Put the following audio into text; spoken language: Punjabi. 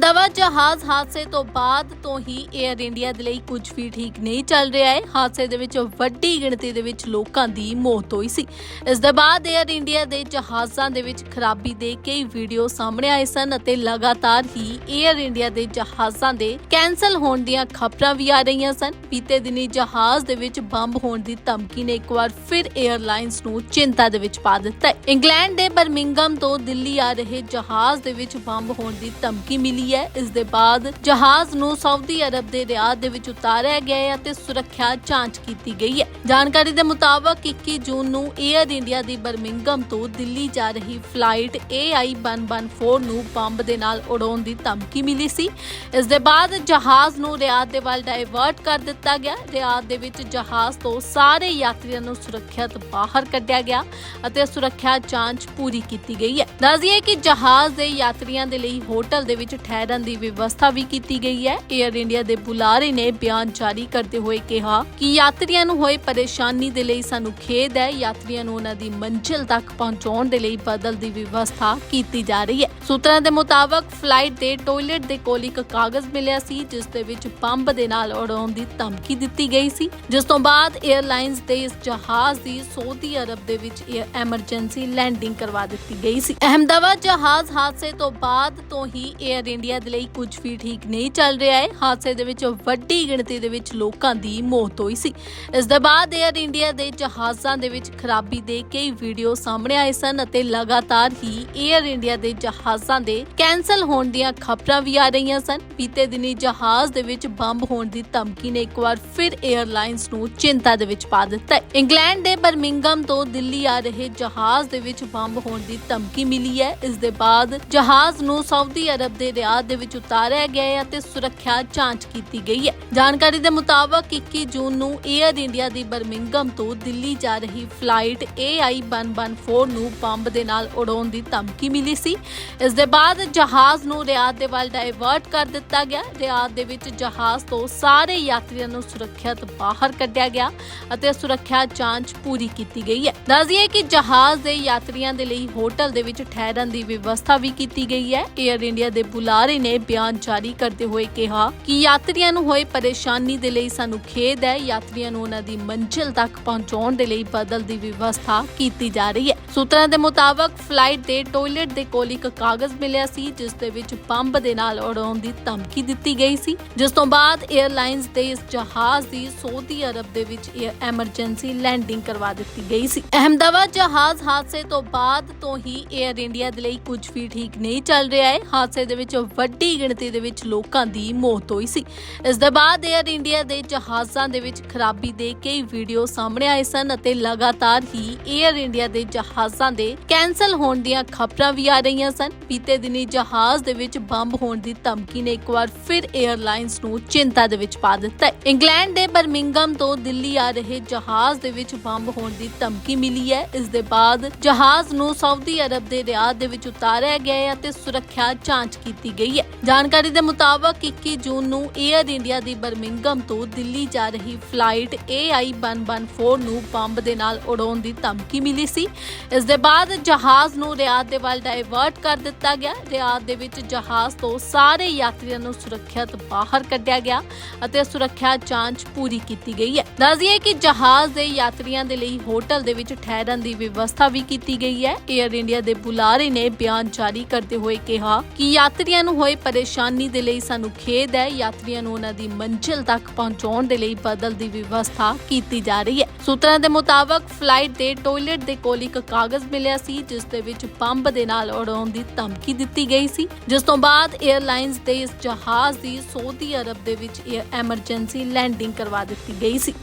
ਦਵਾ ਜਹਾਜ਼ ਹਾਦਸੇ ਤੋਂ ਬਾਅਦ ਤੋਂ ਹੀ 에ਅਰ ਇੰਡੀਆ ਦੇ ਲਈ ਕੁਝ ਵੀ ਠੀਕ ਨਹੀਂ ਚੱਲ ਰਿਹਾ ਹੈ। ਹਾਦਸੇ ਦੇ ਵਿੱਚ ਵੱਡੀ ਗਿਣਤੀ ਦੇ ਵਿੱਚ ਲੋਕਾਂ ਦੀ ਮੌਤ ਹੋਈ ਸੀ। ਇਸ ਦੇ ਬਾਅਦ 에ਅਰ ਇੰਡੀਆ ਦੇ ਜਹਾਜ਼ਾਂ ਦੇ ਵਿੱਚ ਖਰਾਬੀ ਦੇ ਕਈ ਵੀਡੀਓ ਸਾਹਮਣੇ ਆਏ ਸਨ ਅਤੇ ਲਗਾਤਾਰ ਹੀ 에ਅਰ ਇੰਡੀਆ ਦੇ ਜਹਾਜ਼ਾਂ ਦੇ ਕੈਨਸਲ ਹੋਣ ਦੀਆਂ ਖਬਰਾਂ ਵੀ ਆ ਰਹੀਆਂ ਸਨ। ਬੀਤੇ ਦਿਨੀ ਜਹਾਜ਼ ਦੇ ਵਿੱਚ ਬੰਬ ਹੋਣ ਦੀ ਧਮਕੀ ਨੇ ਇੱਕ ਵਾਰ ਫਿਰ 에ਅਰਲਾਈਨਸ ਨੂੰ ਚਿੰਤਾ ਦੇ ਵਿੱਚ ਪਾ ਦਿੱਤਾ ਇੰਗਲੈਂਡ ਦੇ ਬਰਮਿੰਗਮ ਤੋਂ ਦਿੱਲੀ ਆ ਰਹੇ ਜਹਾਜ਼ ਦੇ ਵਿੱਚ ਬੰਬ ਹੋਣ ਦੀ ਧਮਕੀ ਮਿਲੀ ਹੈ। ਇਸ ਦੇ ਬਾਅਦ ਜਹਾਜ਼ ਨੂੰ ਸਾਊਦੀ ਅਰਬ ਦੇ ਰਿਆਦ ਦੇ ਵਿੱਚ ਉਤਾਰਿਆ ਗਿਆ ਹੈ ਅਤੇ ਸੁਰੱਖਿਆ ਜਾਂਚ ਕੀਤੀ ਗਈ ਹੈ। ਜਾਣਕਾਰੀ ਦੇ ਮੁਤਾਬਕ 21 ਜੂਨ ਨੂੰ 에ਅਰ ਇੰਡੀਆ ਦੀ ਬਰਮਿੰਗਮ ਤੋਂ ਦਿੱਲੀ ਜਾ ਰਹੀ ਫਲਾਈਟ AI114 ਨੂੰ ਬੰਬ ਦੇ ਨਾਲ ਉਡਾਉਣ ਦੀ ਧਮਕੀ ਮਿਲੀ ਸੀ। ਇਸ ਦੇ ਬਾਅਦ ਜਹਾਜ਼ ਨੂੰ ਰਿਆਦ ਦੇ ਵੱਲ ਡਾਇਵਰਟ ਕਰ ਦਿੱਤਾ ਗਿਆ। ਰਿਆਦ ਦੇ ਵਿੱਚ ਜਹਾਜ਼ ਤੋਂ ਸਾਰੇ ਯਾਤਰੀਆਂ ਨੂੰ ਸੁਰੱਖਿਅਤ ਬਾਹਰ ਕੱਢਿਆ ਗਿਆ ਅਤੇ ਸੁਰੱਖਿਆ ਜਾਂਚ ਪੂਰੀ ਕੀਤੀ ਗਈ ਹੈ। ਦੱਸਦੀਏ ਕਿ ਜਹਾਜ਼ ਦੇ ਯਾਤਰੀਆਂ ਦੇ ਲਈ ਹੋਟਲ ਦੇ ਵਿੱਚ ਠਹਿਰਨ ਦੀ ਵਿਵਸਥਾ ਵੀ ਕੀਤੀ ਗਈ ਹੈ। 에ਅਰ ਇੰਡੀਆ ਦੇ ਬੁਲਾਰੇ ਨੇ ਬਿਆਨ ਜਾਰੀ ਕਰਦੇ ਹੋਏ ਕਿਹਾ ਕਿ ਯਾਤਰੀਆਂ ਨੂੰ ਹੋਏ ਪਰੇਸ਼ਾਨੀ ਦੇ ਲਈ ਸਾਨੂੰ ਖੇਦ ਹੈ। ਯਾਤਰੀਆਂ ਨੂੰ ਉਹਨਾਂ ਦੀ ਮੰਜ਼ਿਲ ਤੱਕ ਪਹੁੰਚਾਉਣ ਦੇ ਲਈ ਬਦਲ ਦੀ ਵਿਵਸਥਾ ਕੀਤੀ ਜਾ ਰਹੀ ਹੈ। ਸੂਤਰਾਂ ਦੇ ਮੁਤਾਬਕ ਫਲਾਈਟ ਦੇ ਟਾਇਲਟ ਦੇ ਕੋਲ ਇੱਕ ਕਾਗਜ਼ ਮਿਲਿਆ ਸੀ, ਜਿਸ ਦੇ ਵਿੱਚ ਬੰਬ ਦੇ ਨਾਲ ਉਡਾਉਣ ਦੀ ਧਮਕੀ ਦਿੱਤੀ ਗਈ ਸੀ। ਜਿਸ ਤੋਂ ਬਾਅਦ 에ਅਰਲਾਈਨਸ ਦੇ ਇਸ ਜਹਾਜ਼ ਦੀ ਸਾਊਦੀ ਅਰਬ ਦੇ ਵਿੱਚ ਐਮਰਜੈਂਸੀ ਲੈਂਡਿੰਗ ਕਰਵਾ ਦਿੱਤੀ ਗਈ ਸੀ। ਅਹਿਮਦਾਬਾਦ ਜਹਾਜ਼ ਹਾਦਸੇ ਤੋਂ ਬਾਅਦ ਤੋਂ ਹੀ 에ਅਰ ਇੰਡੀਆ ਮੀਡੀਆ ਦੇ ਲਈ ਕੁਝ ਵੀ ਠੀਕ ਨਹੀਂ ਚੱਲ ਰਿਹਾ ਹੈ। ਹਾਦਸੇ ਦੇ ਵਿੱਚ ਵੱਡੀ ਗਿਣਤੀ ਦੇ ਵਿੱਚ ਲੋਕਾਂ ਦੀ ਮੌਤ ਹੋਈ ਸੀ। ਇਸ ਦੇ ਬਾਅਦ 에ਅਰ ਇੰਡੀਆ ਦੇ ਜਹਾਜ਼ਾਂ ਦੇ ਵਿੱਚ ਖਰਾਬੀ ਦੇ ਕਈ ਵੀਡੀਓ ਸਾਹਮਣੇ ਆਏ ਸਨ ਅਤੇ ਲਗਾਤਾਰ ਹੀ 에ਅਰ ਇੰਡੀਆ ਦੇ ਜਹਾਜ਼ਾਂ ਦੇ ਕੈਨਸਲ ਹੋਣ ਦੀਆਂ ਖਬਰਾਂ ਵੀ ਆ ਰਹੀਆਂ ਸਨ। ਬੀਤੇ ਦਿਨੀ ਜਹਾਜ਼ ਦੇ ਵਿੱਚ ਬੰਬ ਹੋਣ ਦੀ ਧਮਕੀ ਨੇ ਇੱਕ ਵਾਰ ਫਿਰ 에ਅਰਲਾਈਨਸ ਨੂੰ ਚਿੰਤਾ ਦੇ ਵਿੱਚ ਪਾ ਦਿੱਤਾ ਹੈ। ਇੰਗਲੈਂਡ ਦੇ ਬਰਮਿੰਗਮ ਤੋਂ ਦਿੱਲੀ ਆ ਰਹੇ ਜਹਾਜ਼ ਦੇ ਵਿੱਚ ਬੰਬ ਹੋਣ ਦੀ ਧਮਕੀ ਮਿਲੀ ਹੈ। ਇਸ ਦੇ ਬਾਅਦ ਜਹਾਜ਼ ਨੂੰ ਸਾਊਦੀ ਅਰਬ ਦੇ ਰਿਆਦ ਦੇ ਵਿੱਚ ਉਤਾਰਿਆ ਗਿਆ ਹੈ ਅਤੇ ਸੁਰੱਖਿਆ ਜਾਂਚ ਕੀਤੀ ਗਈ ਹੈ। ਜਾਣਕਾਰੀ ਦੇ ਮੁਤਾਬਕ 21 ਜੂਨ ਨੂੰ 에ਅਰ ਇੰਡੀਆ ਦੀ ਬਰਮਿੰਗਮ ਤੋਂ ਦਿੱਲੀ ਜਾ ਰਹੀ ਫਲਾਈਟ AI114 ਨੂੰ ਬੰਬ ਦੇ ਨਾਲ ਉਡਾਉਣ ਦੀ ਧਮਕੀ ਮਿਲੀ ਸੀ। ਇਸ ਦੇ ਬਾਅਦ ਜਹਾਜ਼ ਨੂੰ ਰਿਆਦ ਦੇ ਵੱਲ ਡਾਇਵਰਟ ਕਰ ਦਿੱਤਾ ਗਿਆ। ਰਿਆਦ ਦੇ ਵਿੱਚ ਜਹਾਜ਼ ਤੋਂ ਸਾਰੇ ਯਾਤਰੀਆਂ ਨੂੰ ਸੁਰੱਖਿਅਤ ਬਾਹਰ ਕੱਢਿਆ ਗਿਆ ਅਤੇ ਸੁਰੱਖਿਆ ਜਾਂਚ ਪੂਰੀ ਕੀਤੀ ਗਈ ਹੈ। ਦੱਸਦੀਏ ਕਿ ਜਹਾਜ਼ ਦੇ ਯਾਤਰੀਆਂ ਦੇ ਲਈ ਹੋਟਲ ਦੇ ਵਿੱਚ ਠਹਿਰਨ ਦੀ ਵਿਵਸਥਾ ਵੀ ਕੀਤੀ ਗਈ ਹੈ। 에ਅਰ ਇੰਡੀਆ ਦੇ ਬੁਲਾ ਬੁਲਾਰੇ ਨੇ ਬਿਆਨ ਜਾਰੀ ਕਰਦੇ ਹੋਏ ਕਿਹਾ ਕਿ ਯਾਤਰੀਆਂ ਨੂੰ ਹੋਏ ਪਰੇਸ਼ਾਨੀ ਦੇ ਲਈ ਸਾਨੂੰ ਖੇਦ ਹੈ। ਯਾਤਰੀਆਂ ਨੂੰ ਉਹਨਾਂ ਦੀ ਮੰਜ਼ਿਲ ਤੱਕ ਪਹੁੰਚਾਉਣ ਦੇ ਲਈ ਬਦਲ ਦੀ ਵਿਵਸਥਾ ਕੀਤੀ ਜਾ ਰਹੀ ਹੈ। ਸੂਤਰਾਂ ਦੇ ਮੁਤਾਬਕ ਫਲਾਈਟ ਦੇ ਟਾਇਲਟ ਦੇ ਕੋਲ ਇੱਕ ਕਾਗਜ਼ ਮਿਲਿਆ ਸੀ, ਜਿਸ ਦੇ ਵਿੱਚ ਬੰਬ ਦੇ ਨਾਲ ਉਡਾਉਣ ਦੀ ਧਮਕੀ ਦਿੱਤੀ ਗਈ ਸੀ। ਜਿਸ ਤੋਂ ਬਾਅਦ 에ਅਰਲਾਈਨਸ ਦੇ ਇਸ ਜਹਾਜ਼ ਦੀ ਸਾਊਦੀ ਅਰਬ ਦੇ ਵਿੱਚ ਐਮਰਜੈਂਸੀ ਲੈਂਡਿੰਗ ਕਰਵਾ ਦਿੱਤੀ ਗਈ ਸੀ। ਅਹਮਦਾਬਾਦ ਜਹਾਜ਼ ਹਾਦਸੇ ਤੋਂ ਬਾਅਦ ਤੋਂ ਹੀ 에ਅਰ ਇੰਡੀਆ ਦੇ ਲਈ ਕੁਝ ਵੀ ਠੀਕ ਨਹੀਂ ਚੱਲ ਰਿਹਾ ਹੈ। ਹਾਦਸੇ ਦੇ ਵਿੱਚ ਵੱਡੀ ਗਿਣਤੀ ਦੇ ਵਿੱਚ ਲੋਕਾਂ ਦੀ ਮੌਤ ਹੋਈ ਸੀ। ਇਸ ਦੇ ਬਾਅਦ 에ਅਰ ਇੰਡੀਆ ਦੇ ਜਹਾਜ਼ਾਂ ਦੇ ਵਿੱਚ ਖਰਾਬੀ ਦੇ ਕਈ ਵੀਡੀਓ ਸਾਹਮਣੇ ਆਏ ਸਨ ਅਤੇ ਲਗਾਤਾਰ ਹੀ 에ਅਰ ਇੰਡੀਆ ਦੇ ਜਹਾਜ਼ਾਂ ਦੇ ਕੈਨਸਲ ਹੋਣ ਦੀਆਂ ਖਬਰਾਂ ਵੀ ਆ ਰਹੀਆਂ ਸਨ। ਬੀਤੇ ਦਿਨੀ ਜਹਾਜ਼ ਦੇ ਵਿੱਚ ਬੰਬ ਹੋਣ ਦੀ ਧਮਕੀ ਨੇ ਇੱਕ ਵਾਰ ਫਿਰ 에ਅਰਲਾਈਨਸ ਨੂੰ ਚਿੰਤਾ ਦੇ ਵਿੱਚ ਪਾ ਦਿੱਤਾ ਇੰਗਲੈਂਡ ਦੇ ਬਰਮਿੰਗਮ ਤੋਂ ਦਿੱਲੀ ਆ ਰਹੇ ਜਹਾਜ਼ ਦੇ ਵਿੱਚ ਬੰਬ ਹੋਣ ਦੀ ਧਮਕੀ ਮਿਲੀ ਹੈ। ਇਸ ਦੇ ਬਾਅਦ ਜਹਾਜ਼ ਨੂੰ ਸਾਊਦੀ ਅਰਬ ਦੇ ਰਿਆਦ ਦੇ ਵਿੱਚ ਉਤਾਰਿਆ ਗਿਆ ਅਤੇ ਸੁਰੱਖਿਆ ਜਾਂਚ ਕੀਤੀ ਗਈ ਹੈ। ਜਾਣਕਾਰੀ ਦੇ ਮੁਤਾਬਕ 21 ਜੂਨ ਨੂੰ 에ਅਰ ਇੰਡੀਆ ਦੀ ਬਰਮਿੰਗਮ ਤੋਂ ਦਿੱਲੀ ਜਾ ਰਹੀ ਫਲਾਈਟ AI114 ਨੂੰ ਬੰਬ ਦੇ ਨਾਲ ਉਡਾਉਣ ਦੀ ਧਮਕੀ ਮਿਲੀ ਸੀ। ਇਸ ਦੇ ਬਾਅਦ ਜਹਾਜ਼ ਨੂੰ ਰਿਆਦ ਦੇ ਵੱਲ ਡਾਇਵਰਟ ਕਰ ਦਿੱਤਾ ਗਿਆ। ਰਿਆਦ ਦੇ ਵਿੱਚ ਜਹਾਜ਼ ਤੋਂ ਸਾਰੇ ਯਾਤਰੀਆਂ ਨੂੰ ਸੁਰੱਖਿਅਤ ਬਾਹਰ ਕੱਢਿਆ ਗਿਆ ਅਤੇ ਸੁਰੱਖਿਆ ਜਾਂਚ ਪੂਰੀ ਕੀਤੀ ਗਈ ਹੈ। ਦੱਸਦੀਏ ਕਿ ਜਹਾਜ਼ ਦੇ ਯਾਤਰੀਆਂ ਦੇ ਲਈ ਹੋਟਲ ਦੇ ਵਿੱਚ ਠਹਿਰਨ ਦੀ ਵਿਵਸਥਾ ਵੀ ਕੀਤੀ ਗਈ ਹੈ। 에ਅਰ ਇੰਡੀਆ ਦੇ ਬੁਲਾਰੇ ਨੇ ਬਿਆਨ ਜਾਰੀ ਕਰਦੇ ਹੋਏ ਕਿਹਾ ਕਿ ਯਾਤਰੀਆਂ ਨੂੰ ਹੋਏ ਪਰੇਸ਼ਾਨੀ ਦੇ ਲਈ ਸਾਨੂੰ ਖੇਦ ਹੈ। ਯਾਤਰੀਆਂ ਨੂੰ ਉਹਨਾਂ ਦੀ ਮੰਜ਼ਿਲ ਤੱਕ ਪਹੁੰਚਾਉਣ ਦੇ ਲਈ ਬਦਲ ਦੀ ਵਿਵਸਥਾ ਕੀਤੀ ਜਾ ਰਹੀ ਹੈ। ਸੂਤਰਾਂ ਦੇ ਮੁਤਾਬਕ ਫਲਾਈਟ ਦੇ ਟਾਇਲਟ ਦੇ ਕੋਲ ਇੱਕ ਕਾਗਜ਼ ਮਿਲਿਆ ਸੀ, ਜਿਸ ਦੇ ਵਿੱਚ ਬੰਬ ਦੇ ਨਾਲ ਉਡਾਉਣ ਦੀ ਧਮਕੀ ਦਿੱਤੀ ਗਈ ਸੀ। ਜਿਸ ਤੋਂ ਬਾਅਦ 에ਅਰਲਾਈਨਸ ਦੇ ਇਸ ਜਹਾਜ਼ ਦੀ ਸਾਊਦੀ ਅਰਬ ਦੇ ਵਿੱਚ ਐਮਰਜੈਂਸੀ ਲੈਂਡਿੰਗ ਕਰਵਾ ਦਿੱਤੀ ਗਈ ਸੀ।